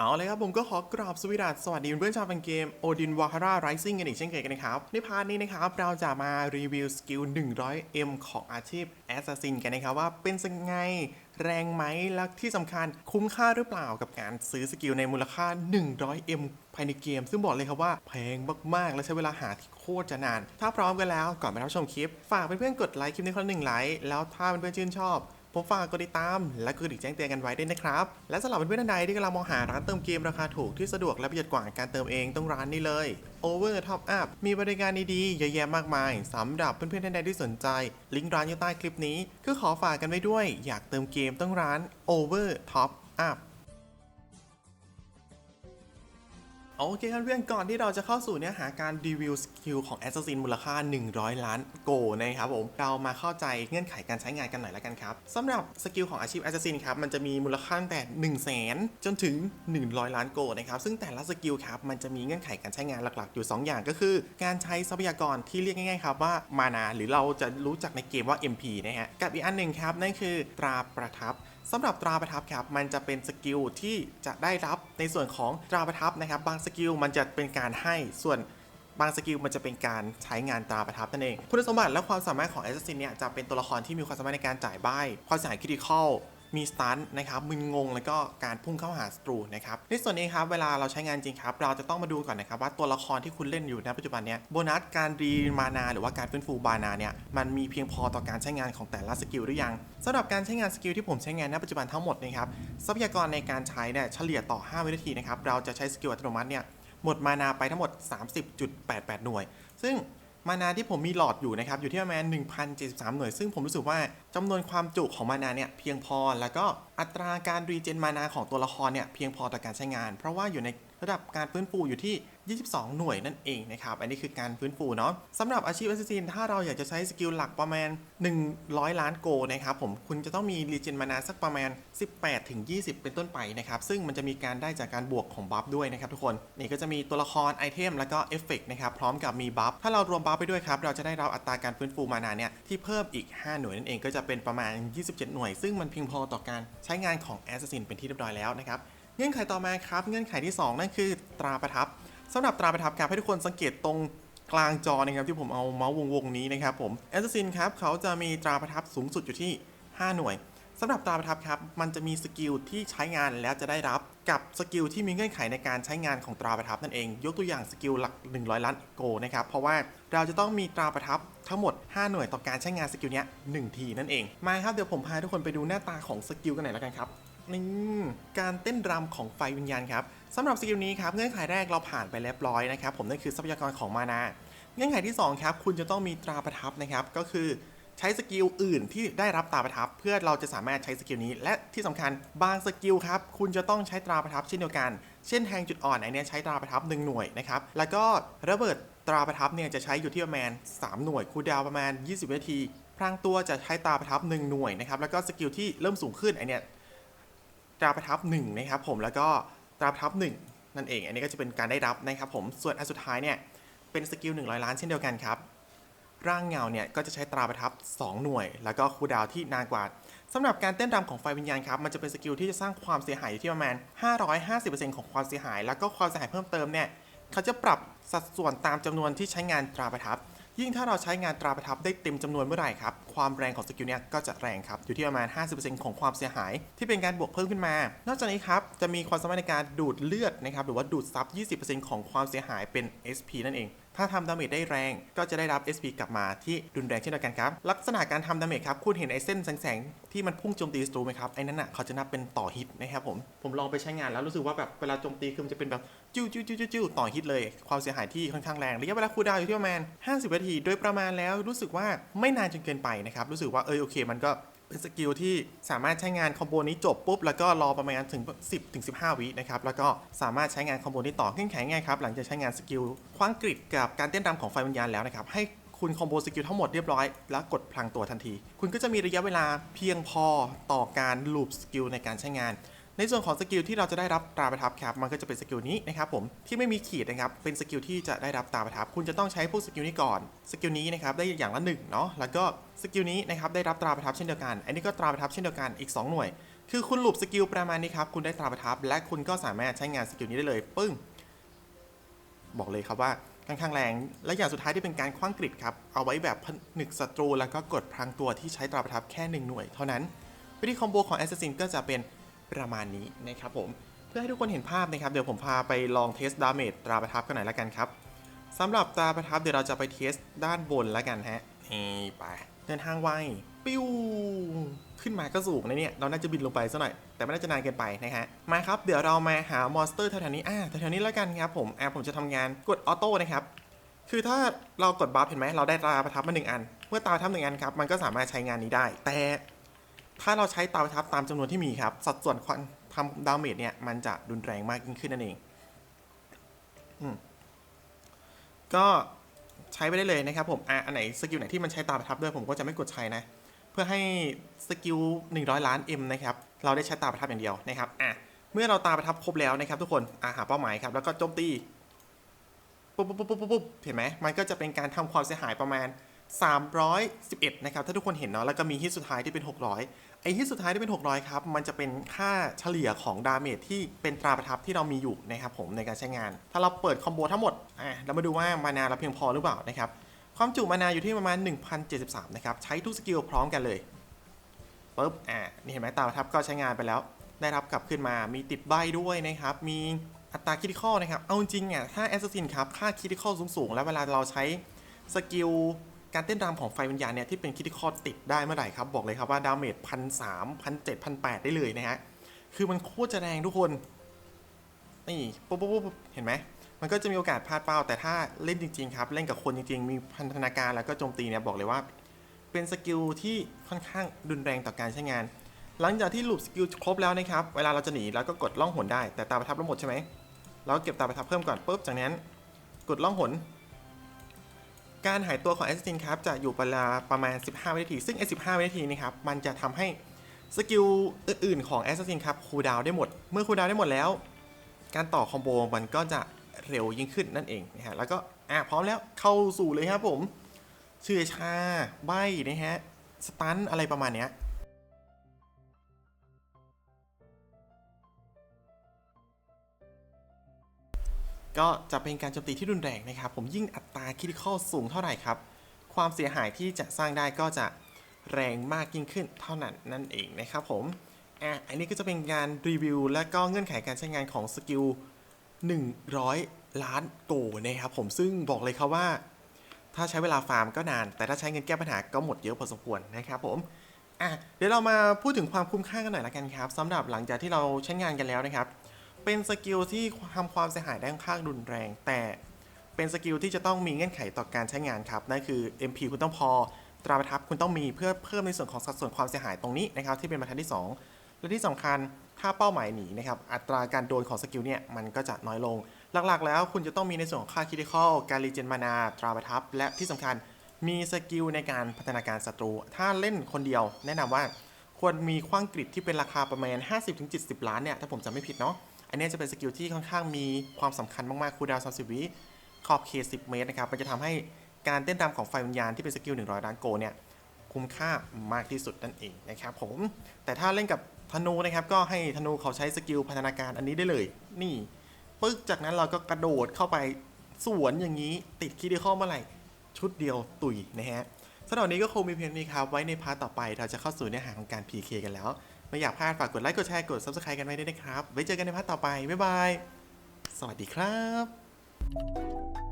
เอาเลยครับผมก็ขอกราบสวสดัสสวัสดีเพื่อนๆชาวแฟนเกมโอดินวาฮาร่าไรซิ่งกันอีกเช่นเคยกันนะครับ ในพาร์ทนี้นะครับ เราจะมารีวิวสกิล 100M ของอาชีพแอสซัสซินกันนะครับ ว่าเป็นยังไงแรงไหมและที่สำคัญคุ้มค่าหรือเปล่ากับการซื้อสกิลในมูลค่า 100M ภายในเกม ซึ่งบอกเลยครับว่าแพงมาก ๆ และใช้เวลาหาที่โคตรจะนาน ถ้าพร้อมกันแล้วก่อนไปรับชมคลิป ฝากเพื่อนๆกดไลค์คลิปนี้คนละหนึ่งไลค์แล้วถ้าเพื่อนๆชื่นชอบ ผมฝากกดติดตาม และกดติดแจ้งเตือนกันไว้ด้วยนะครับ และสำหรับเพื่อนๆท่านใดที่กำลังมองหาร้านเติมเกมราคาถูกที่สะดวกและประหยัดกว่าการเติมเองต้องร้านนี้เลย Over Top Up มีบริการดีๆเยอะแยะมากมายสำหรับเพื่อนๆท่านใดที่สนใจ ลิงก์ร้านอยู่ใต้คลิปนี้ก็ขอฝากกันไว้ด้วย อยากเติมเกมต้องร้าน Over Top Up โอเคครับเพื่อนก่อนที่เราจะเข้าสู่เนื้อหาการรีวิวสกิลของ Assassin มูลค่า 100 ล้านโกนะครับผมเรามาเข้าใจเงื่อนไขการใช้งานกันหน่อยแล้วกันครับสำหรับสกิลของอาชีพ Assassin ครับมันจะมีมูลค่าตั้งแต่1 0 0 0 0แสนจนถึง 100 ล้านโกนะครับซึ่งแต่ละสกิลครับมันจะมีเงื่อนไขการใช้งานหลักๆ อยู่ 2 อย่างก็คือ การใช้ทรัพยากรที่เรียกง่ายๆครับว่ามานาหรือเราจะรู้จักในเกมว่า MP นะฮะกับอีกอันหนึ่งครับนั่นคือตราประทับสำหรับตราประทับครับมันจะเป็นสกิลที่จะได้รับในส่วนของตราประทับนะครับบางสสกิลมันจะเป็นการให้ส่วนบางสกิลมันจะเป็นการใช้งานตราประทับนั่นเอง คุณสมบัติและความสามารถของแอสซัสซินเนี่ยจะเป็นตัวละครที่มีความสามารถในการจ่ายใบความเสียหายคริติคอล มีสตันนะครับมึนงงแล้วก็การพุ่งเข้าหาศัตรูนะครับในส่วนนี้ครับเวลาเราใช้งานจริงครับ เราจะต้องมาดูก่อนนะครับว่าตัวละครที่คุณเล่นอยู่ในปัจจุบันเนี้ยโบนัสการรีมานาหรือว่าการฟื้นฟูบานาเนี่ยมันมีเพียงพอต่อการใช้งานของแต่ละสกิลหรือยังสำหรับการใช้งานสกิลที่ผมใช้งานในปัจจุบันทั้งหมดนะครับทรัพยากรในการใช้เนี่ยเฉลี่ยต่อ 5 วินาทีนะครับเราจะใช้สกิลอัตโนมัติเนี่ยหมดมานาไปทั้งหมด 30.88 หน่วย ซึ่ง มานาที่ผมมีหลอดอยู่นะครับอยู่ที่ประมาณ1,073 หน่วย ซึ่งผมรู้สึกว่าจำนวนความจุของมานาเนี่ยเพียงพอ แล้วก็อัตราการรีเจนมานาของตัวละครเนี่ยเพียงพอต่อการใช้งาน เพราะว่าอยู่ใน ระดับการฟื้นฟูอยู่ที่ 22 หน่วยนั่นเองนะครับ อันนี้คือการฟื้นฟูเนาะสำหรับอาชีพแอสซิสซินถ้าเราอยากจะใช้สกิลหลักประมาณ 100 ล้านโกนะครับผมคุณจะต้องมีรีเจนมานาสักประมาณ 18 ถึง 20 เป็นต้นไปนะครับ ซึ่งมันจะมีการได้จากการบวกของบัฟด้วยนะครับทุกคน นี่ก็จะมีตัวละครไอเทมแล้วก็เอฟเฟกต์นะครับพร้อมกับมีบัฟถ้าเรารวมบัฟไปด้วยครับเราจะได้รับอัตราการฟื้นฟูมานาเนี่ยที่เพิ่มอีก 5 หน่วยนั่นเองก็จะเป็นประมาณ 27 หน่วย ซึ่งมันเพียงพอต่อการใช้งานของแอสซิสินเป็นที่เรียบร้อยแล้วนะครับ เงื่อนไขต่อมาครับ เงื่อนไขที่สองนั่นคือตราประทับสำหรับตราประทับครับให้ทุกคนสังเกตตรงกลางจอนะครับที่ผมเอาเมาส์วงๆนี้นะครับผมแอสซิสซินครับเขาจะมีตราประทับสูงสุดอยู่ที่ 5 หน่วยสำหรับตราประทับครับมันจะมีสกิลที่ใช้งานแล้วจะได้รับกับสกิลที่มีเงื่อนไขในการใช้งานของตราประทับนั่นเอง ยกตัวอย่างสกิลหลัก 100 ล้านโกนะครับเพราะว่าเราจะต้องมีตราประทับทั้งหมด 5 หน่วยต่อการใช้งานสกิลนี้1ทีนั่นเองมาครับเดี๋ยวผมพาทุกคนไปดูหน้าตาของสกิลกันหน่อยแล้วกันครับ นี่การเต้นรำของไฟวิญญาณครับสำหรับสกิลนี้ครับเงื่อนไขแรกเราผ่านไปเรียบร้อยนะครับผมนั่นคือทรัพยากรของมานา เงื่อนไขที่สองครับคุณจะต้องมีตราประทับนะครับก็คือใช้สกิลอื่นที่ได้รับตราประทับ เพื่อเราจะสามารถใช้สกิลนี้ และที่สำคัญบางสกิลครับคุณจะต้องใช้ตราประทับเช่นเดียวกัน เช่นแทงจุดอ่อนไอเนี้ยใช้ตราประทับ 1 หน่วยนะครับแล้วก็ระเบิดตราประทับเนี่ยจะใช้อยู่ที่ประมาณ 3 หน่วยคูดาวประมาณ 20 นาทีพรางตัวจะใช้ตราประทับ 1 หน่วยนะครับแล้วก็สกิลที่เริ่มสูงขึ้นไอเนี้ย ตราประทับ1นะครับผมแล้วก็ตราประทับ 1 นั่นเอง อันนี้ก็จะเป็นการได้รับนะครับผมส่วนอันสุดท้ายเนี่ยเป็นสกิล100 ล้านเช่นเดียวกันครับร่างเงาเนี่ยก็จะใช้ตราประทับ 2 หน่วย แล้วก็คูดาวที่นานกว่าสำหรับการเต้นรำของไฟวิญญาณครับมันจะเป็นสกิลที่จะสร้างความเสียหายอยู่ที่ประมาณ 550%ของความเสียหาย แล้วก็ความเสียหายเพิ่มเติมเนี่ยเขาจะปรับสัดส่วนตามจำนวนที่ใช้งานตราประทับ ยิ่งถ้าเราใช้งานตราประทับได้เต็มจำนวนเมื่อไหร่ครับ ความแรงของสกิลเนี่ยก็จะแรงครับ อยู่ที่ประมาณ 50%ของความเสียหาย ที่เป็นการบวกเพิ่มขึ้นมา นอกจากนี้ครับ จะมีความสามารถในการดูดเลือดนะครับ หรือว่าดูดซับ 20%ของความเสียหายเป็น SP นั่นเอง ถ้าทำดาเมจได้แรงก็จะได้รับ SP กลับมาที่รุนแรงเช่นเดียวกันครับ ลักษณะการทำดาเมจครับ คุณเห็นไอ้เส้นแสงๆ ที่มันพุ่งโจมตีศัตรูไหมครับ ไอ้นั่นน่ะเขาจะนับเป็นต่อฮิตนะครับผม ผมลองไปใช้งานแล้วรู้สึกว่าแบบเวลาโจมตีคือมันจะเป็นแบบจิ้วจิ้วจิ้วจิ้วต่อฮิตเลย ความเสียหายที่ค่อนข้างแรงระยะเวลาคูลดาวอยู่ที่ประมาณ 50 นาที โดยประมาณแล้วรู้สึกว่าไม่นานจนเกินไปนะครับรู้สึกว่าเออโอเค มันก็ เป็นสกิลที่สามารถใช้งานคอมโบนี้จบปุ๊บ แล้วก็รอประมาณถึง 10ถึง15 วินะครับ แล้วก็สามารถใช้งานคอมโบนี้ต่อเงื่อนไขง่ายครับ หลังจากใช้งานสกิลคว้างกริดกับการเต้นรำของไฟวิญญาณแล้วนะครับ ให้คุณคอมโบสกิลทั้งหมดเรียบร้อย แล้วกดพลังตัวทันที คุณก็จะมีระยะเวลาเพียงพอต่อการลูปสกิลในการใช้งาน ในส่วนของสกิลที่เราจะได้รับตราประทับครับมันก็จะเป็นสกิลนี้นะครับผมที่ไม่มีขีดนะครับเป็นสกิลที่จะได้รับตราประทับ คุณจะต้องใช้พวกสกิลนี้ก่อนสกิลนี้นะครับได้อย่างละหนึ่งเนาะแล้วก็สกิลนี้นะครับได้รับตราประทับเช่นเดียวกัน อันนี้ก็ตราประทับเช่นเดียวกันอีก 2 หน่วย คือคุณหลุบสกิลประมาณนี้ครับคุณได้ตราประทับ และคุณก็สามารถใช้งานสกิลนี้ได้เลยปึ้งบอกเลยครับว่าค่อนข้างแรง และอย่างสุดท้ายที่เป็นการคว้างกริดครับ เอาไว้แบบผนึกศัตรู แล้วก็กดพลังตัวที่ใช้ตราประทับแค่หนึ่งหน่วยเท่านั้น วิธีคอมโบของ Assassin ก็จะเป็น ประมาณนี้นะครับผม เพื่อให้ทุกคนเห็นภาพนะครับ เดี๋ยวผมพาไปลองเทสดาเมจตราประทับกันหน่อยละกันครับสำหรับตราประทับเดี๋ยวเราจะไปเทสด้านบนละกันฮะนี่ไปเดินทางไวปิ้วขึ้นมาก็สูงนะเนี่ย เราน่าจะบินลงไปซะหน่อย แต่ไม่น่าจะนานเกินไปนะฮะ มาครับ เดี๋ยวเรามาหามอนสเตอร์แถวๆนี้ อ่าแถวๆนี้แล้วกันครับผมแอ่าผมจะทำงานกดออโต้นะครับ คือถ้าเรากดบัฟเห็นไหม เราได้ตราประทับมาหนึ่งอัน เมื่อตราประทับหนึ่งอันครับ มันก็สามารถใช้งานนี้ได้ แต่ ถ้าเราใช้ตาประทับตามจำนวนที่มีครับ สัดส่วนความทำดาเมจเนี่ย มันจะรุนแรงมากยิ่งขึ้นนั่นเองอก็ใช้ไปได้เลยนะครับผมอะอันไหนสกิลไหนที่มันใช้ตาประทับด้วยผมก็จะไม่กดใช้นะ เพื่อให้สกิล100 ล้าน M นะครับ เราได้ใช้ตาประทับอย่างเดียวนะครับอะเมื่อเราตาประทับครบแล้วนะครับทุกคนอะหาเป้าหมายครับ แล้วก็โจมตีปุ๊บปุ๊บปุ๊บปุ๊บปุ๊บเห็นไหมมันก็จะเป็นการทำความเสียหายประมาณ 311 นะครับ ถ้าทุกคนเห็นเนาะ แล้วก็มีฮิตสุดท้ายที่เป็น 600 ไอฮิตสุดท้ายที่เป็น 600 ครับ มันจะเป็นค่าเฉลี่ยของดาเมจที่เป็นตราประทับที่เรามีอยู่นะครับผมในการใช้งาน ถ้าเราเปิดคอมโบทั้งหมด อะเรามาดูว่ามานาเราเพียงพอหรือเปล่านะครับ ความจุมานาอยู่ที่ประมาณ 1073 นะครับ ใช้ทุกสกิลพร้อมกันเลยปุ๊บ อ่านี่เห็นไหมตราประทับก็ใช้งานไปแล้ว ได้รับกลับขึ้นมา มีติดใบด้วยนะครับ มีอัตราคิดข้อนะครับ เอาจริงๆอะถ้าแอสซัสซินครับ ค่าคิดข้อสูงๆ แล้วเวลาเราใช้สกิล การเต้นรำของไฟวิญญาณเนี่ยที่เป็นคิดข้อติดได้เมื่อไหร่ครับ บอกเลยครับว่าดาเมจพันสามพันเจ็ดพันแปดได้เลยนะฮะ คือมันโคตรจะแรงทุกคน นี่ปุ๊บปุ๊บปุ๊บเห็นไหม มันก็จะมีโอกาสพลาดเป้า แต่ถ้าเล่นจริง ๆ ครับ เล่นกับคนจริง ๆ มีพันธนาการแล้วก็โจมตีเนี่ยบอกเลยว่า เป็นสกิลที่ค่อนข้างรุนแรงต่อการใช้งาน หลังจากที่ลูปสกิลครบแล้วนะครับ เวลาเราจะหนีเราก็กดล่องหนได้ แต่ตาประทับเราหมดใช่ไหมเราก็เก็บตาประทับเพิ่มก่อนปุ๊บจากนั้น กดล่องหน การหายตัวของแอสซินครับจะอยู่เวลาประมาณ 15 วินาที ซึ่งไอ้15 วินาทีนี่ครับมันจะทำให้สกิลอื่นๆของแอสซินครับคูลดาวน์ได้หมด เมื่อคูลดาวน์ได้หมดแล้ว การต่อคอมโบมันก็จะเร็วยิ่งขึ้นนั่นเองนะฮะแล้วก็อะพร้อมแล้วเข้าสู่เลยครับผมเชื่อชาใบนะฮะสตันอะไรประมาณเนี้ย ก็จะเป็นการโจมตีที่รุนแรงนะครับ ผมยิ่งอัตราคิดข้อสูงเท่าไหร่ครับ ความเสียหายที่จะสร้างได้ก็จะแรงมากยิ่งขึ้นเท่านั้นนั่นเองนะครับผมอะอันนี้ก็จะเป็นการรีวิว และก็เงื่อนไขการใช้งานของสกิล 100 ล้านโกนะครับผมซึ่งบอกเลยครับว่า ถ้าใช้เวลาฟาร์มก็นาน แต่ถ้าใช้เงินแก้ปัญหาก็หมดเยอะพอสมควรนะครับผมอะเดี๋ยวเรามาพูดถึงความคุ้มค่ากันหน่อยละกันครับสำหรับหลังจากที่เราใช้งานกันแล้วนะครับ เป็นสกิลที่ทำความเสียหายได้ค่อนข้างรุนแรง แต่เป็นสกิลที่จะต้องมีเงื่อนไขต่อการใช้งานครับ นั่นคือ MP คุณต้องพอ ตราประทับคุณต้องมีเพื่อเพิ่มในส่วนของสัดส่วนความเสียหายตรงนี้นะครับที่เป็นบรรทัดที่ 2 และที่สำคัญถ้าเป้าหมายหนีนะครับอัตราการโดนของสกิลเนี่ยมันก็จะน้อยลง หลักๆ แล้วคุณจะต้องมีในส่วนของค่าคิด i คอลการรีเจนมานาตราประทับ และที่สำคัญมีสกิลในการพัฒนาการศัตรู ถ้าเล่นคนเดียว แนะนำว่าควรมีคว้างกริดที่เป็นราคาประมาณ 50-70 ล้านเนี่ยถ้าผมจำไม่ผิดเนาะ อันนี้จะเป็นสกิลที่ค่อนข้างมีความสำคัญมาก ๆ คูดาวน์30วิขอบเขต10 เมตรนะครับ มันจะทำให้การเต้นรำของไฟวิญญาณที่เป็นสกิล 100 ล้านโกเนี่ย คุ้มค่ามากที่สุดนั่นเองนะครับผม แต่ถ้าเล่นกับธนูนะครับ ก็ให้ธนูเขาใช้สกิลพัฒนาการอันนี้ได้เลย นี่ ปึ๊กจากนั้นเราก็กระโดดเข้าไปสวนอย่างนี้ ติดคีดีข้อเมื่อไหร่ ชุดเดียวตุยนะฮะสำหรับนี้ก็คงมีเพียงนี้ครับ ไว้ในพาร์ตต่อไปเราจะเข้าสู่เนื้อหาของการ PK กันแล้ว ไม่อยากพลาดฝากกดไลค์กดแชร์กด Subscribe กันไว้ด้วยนะครับ ไว้เจอกันในพาร์ทต่อไป บ๊ายบาย สวัสดีครับ